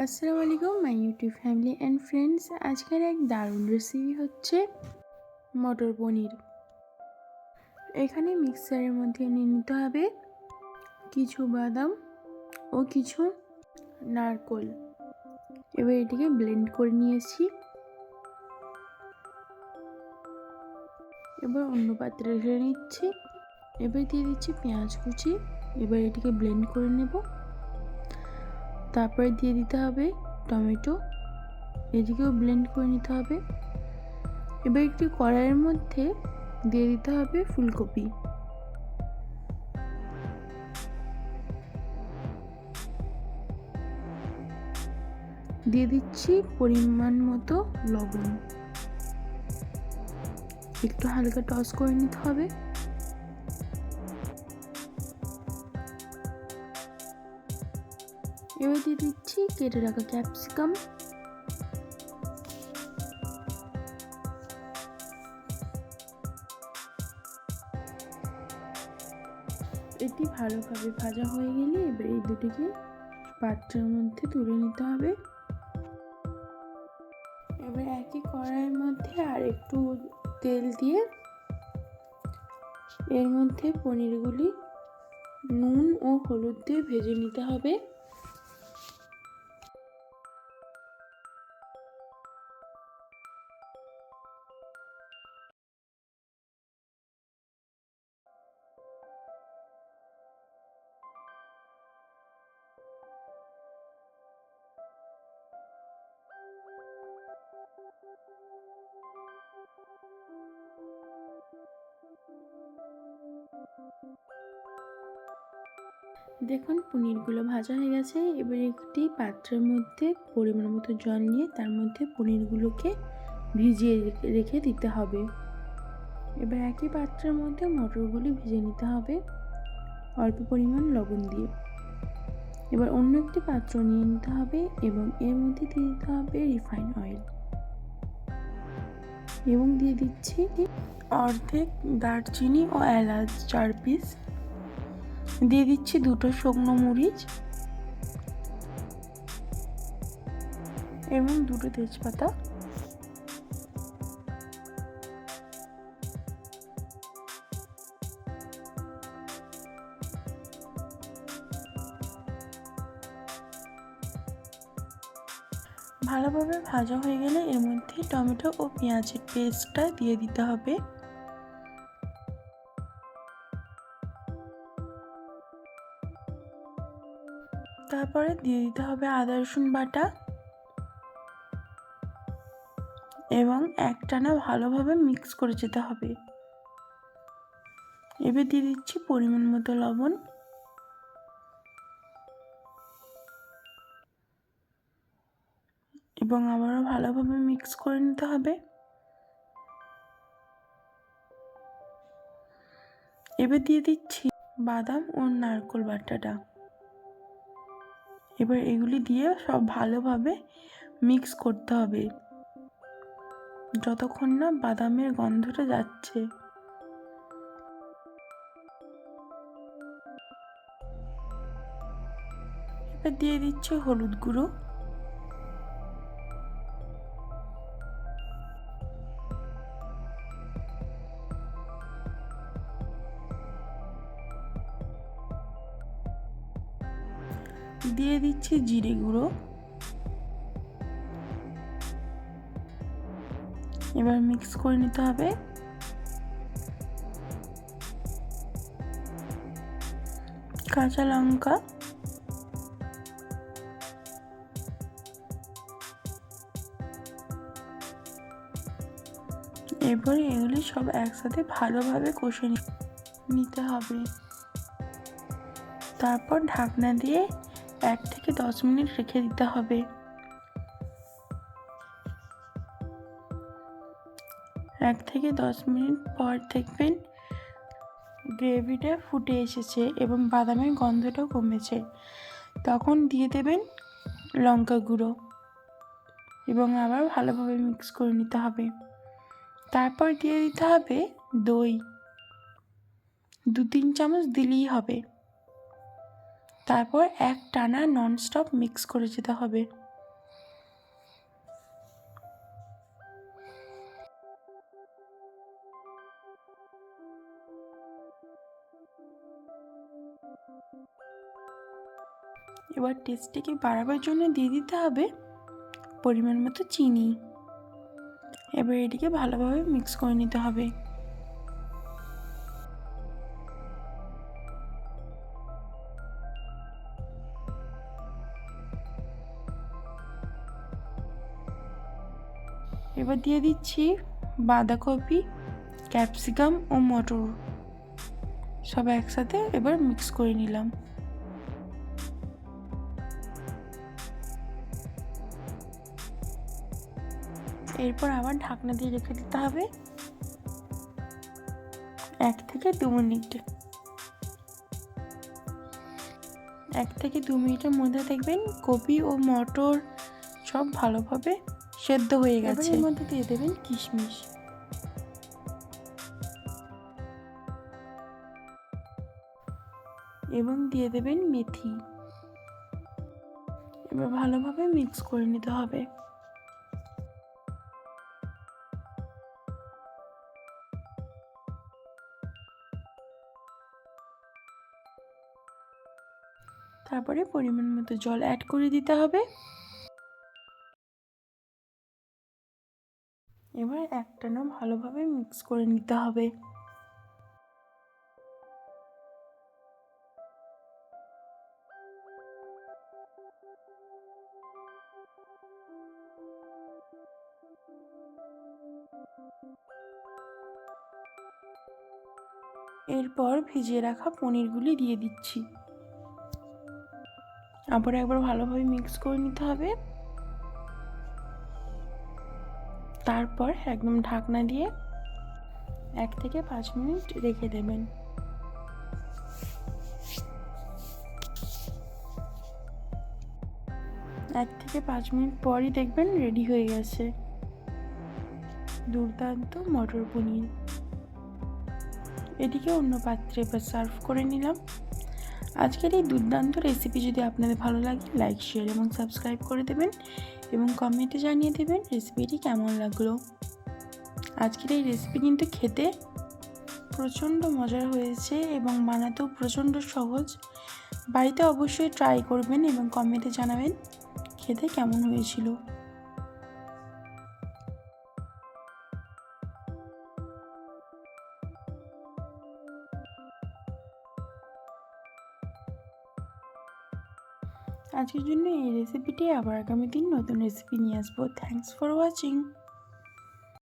আসসালামু আলাইকুম, my YouTube family and friends. আজকের এক দারুণ রেসিপি হচ্ছে মটর পনির। এখানে মিক্সারের মধ্যে নিয়ে নিতে হবে কিছু বাদাম ও কিছু নারকোল। এবার এটিকে ব্লেন্ড করে নিয়েছি। এবার অন্য পাত্রে রেখে নিচ্ছি। এবার দিয়ে দিচ্ছি পেঁয়াজ কুচি। এবার এটিকে ব্লেন্ড করে নেব। তারপরে দিয়ে দিতে হবে টমেটো। এদিকেও ব্লেন্ড করে নিতে হবে। এবার একটি কড়াইয়ের মধ্যে দিয়ে দিতে হবে ফুলকপি। দিয়ে দিচ্ছি পরিমাণ মতো লবণ। একটু হালকা টস করে নিতে হবে। কেটে রাখা ক্যাপসিকাম। এটি ভালোভাবে ভাজা হয়ে গেলে এবার এই দুটিকে পাত্রের মধ্যে তুলে নিতে হবে। এবার একই কড়াইয়ের মধ্যে আর একটু তেল দিয়ে এর মধ্যে পনিরগুলি নুন ও হলুদ দিয়ে ভেজে নিতে হবে। দেখুন, পনিরগুলো ভাজা হয়ে গেছে। এবার একটি পাত্রের মধ্যে পরিমাণ মতো জল নিয়ে তার মধ্যে পনিরগুলোকে ভিজিয়ে রেখে দিতে হবে। এবার একই পাত্রের মধ্যে মটরগুলি ভেজে নিতে হবে। অল্প পরিমাণ লবণ দিয়ে। এবার অন্য একটি পাত্র নিয়ে নিতে হবে এবং এর মধ্যে দিয়ে দিতে হবে রিফাইন অয়েল। এবং দিয়ে দিচ্ছি অর্ধেক দারচিনি ও এলাচ চার পিস। দিয়ে দিচ্ছি দুটো শুকনো মরিচ এবং দুটো তেজপাতা। ভালোভাবে ভাজা হয়ে গেলে এর মধ্যে টমেটো ও পেঁয়াজের পেস্টটা দিয়ে দিতে হবে। তারপরে দিয়ে দিতে হবে আদা, রসুন বাটা এবং একটানা ভালোভাবে মিক্স করে যেতে হবে। এবার দিয়ে দিচ্ছি পরিমাণ মতো লবণ। এবং আবারও ভালোভাবে মিক্স করে নিতে হবে। এবার দিয়ে দিচ্ছি বাদাম ও নারকোল বাটাটা। এবার এগুলি দিয়ে সব ভালোভাবে মিক্স করতে হবে। যতক্ষণ না বাদামের গন্ধটা যাচ্ছে। এবার দিয়ে দিচ্ছে হলুদ গুঁড়ো। দিয়ে দিচ্ছি জিরে গুঁড়ো। এবার মিক্স করে নিতে হবে। কাঁচা লঙ্কা। এরপর এগুলি সব একসাথে ভালোভাবে কষে নিতে হবে। তারপর ঢাকনা দিয়ে এক থেকে দশ মিনিট রেখে দিতে হবে। এক থেকে দশ মিনিট পর দেখবেন গ্রেভিটা ফুটে এসেছে এবং বাদামের গন্ধটাও কমেছে। তখন দিয়ে দেবেন লঙ্কা গুঁড়ো এবং আবার ভালোভাবে মিক্স করে নিতে হবে। তারপর দিয়ে দিতে হবে দই। দু তিন চামচ দিলেই হবে। তারপর এক টানা ননস্টপ মিক্স করে যেতে হবে। এবার টেস্টটিকে বাড়াবার জন্য দিয়ে দিতে হবে পরিমাণ মতো চিনি। এবার এটিকে ভালোভাবে মিক্স করে নিতে হবে। এবার দিয়ে দিচ্ছি বাঁধাকপি, ক্যাপসিকাম ও মটর। সব একসাথে এবার মিক্স করে নিলাম। এরপর আবার ঢাকনা দিয়ে রেখে দিতে হবে এক থেকে দু মিনিট। এক থেকে দু মিনিটের মধ্যে দেখবেন কপি ও মটর সব ভালোভাবে সেদ্ধ হয়ে গেছে এর মধ্যে দিয়ে দেবেন কিশমিশ। এবং দিয়ে দেবেন মেথি। এবার ভালোভাবে মিক্স করে নিতে হবে। তারপরে পরিমাণ মতো জল অ্যাড করে দিতে হবে। এবার একটানা ভালোভাবে মিক্স করে নিতে হবে। এরপর ভিজিয়ে রাখা পনিরগুলি দিয়ে দিচ্ছি। আবার একবার ভালোভাবে মিক্স করে নিতে হবে। তারপর একদম ঢাকনা দিয়ে এক থেকে পাঁচ মিনিট রেখে দেবেন। এক থেকে পাঁচ মিনিট পরই দেখবেন রেডি হয়ে গেছে। দুর্দান্ত মটর পনির। এটিকে অন্য পাত্রে এবার সার্ভ করে নিলাম। আজকের এই দুর্দান্ত রেসিপি যদি আপনাদের ভালো লাগে, লাইক শেয়ার এবং সাবস্ক্রাইব করে দেবেন। এবং কমেন্টে জানিয়ে দেবেন রেসিপিটি কেমন লাগল। আজকের এই রেসিপি কিন্তু খেতে প্রচণ্ড মজার হয়েছে এবং বানাতেও প্রচণ্ড সহজ। বাড়িতে অবশ্যই ট্রাই করবেন এবং কমেন্টে জানাবেন খেতে কেমন হয়েছিল। আজকের জন্য এই রেসিপিটি আবার আগামী দিন নতুন রেসিপি নিয়ে আসব। Thanks for watching